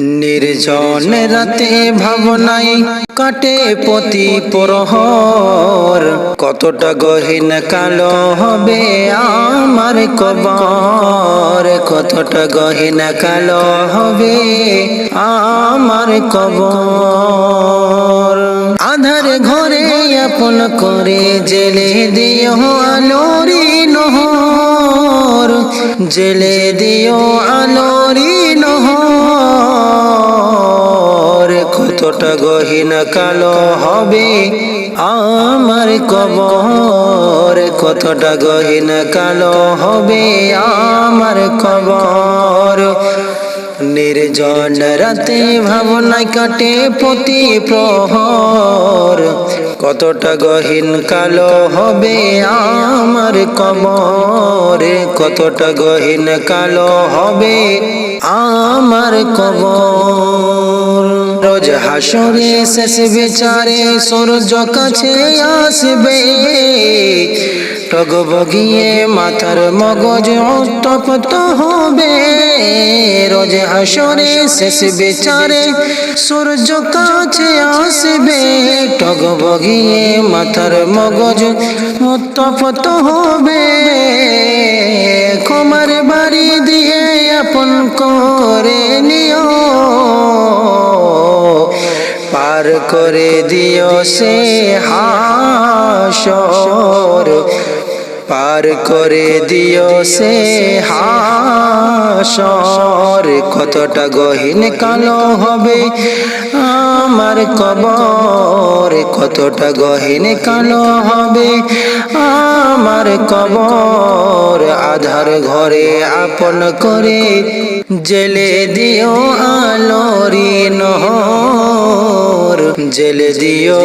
নির্জন রাতে ভাবনাই কাটে প্রতি প্রহর। কতটা গহীন কালো হবে আমার কবর। কতটা গহীন কালো হবে আমার কবর। আধার ঘরে আপন করে জেলে দিও আলোরি নহর। জেলে দিও আলোরি কতটা গহীন কালো হবে। আমার কবর কতটা গহীন কালো হবে? আমার কবর নির্জন রাতে ভাবনায় কাটে প্রতি প্রহর। কতটা গহীন কালো হবে? আমার কবর কতটা গহীন কালো হবে? আমার কবর হাসরে শেষ বিচারে সূর্য কাছে আসবে। টগবগিয়ে মাথার মগজ উত্তপ্ত হবে। রোজ হাসরে শেষ বিচারে সূর্য কাছে আসবে। টগবগিয়ে মাথার মগজ উত্তপ্ত হবে। পার করে দিও সে হাসর। পার করে দিও সে হাসর। কতটা গহীন কালো হবে আমার কবর। কতটা গহীন কালো হবে আমার কবর। আধার ঘরে আপন করে জেলে দিও আলোরি নহর জেলে দিও।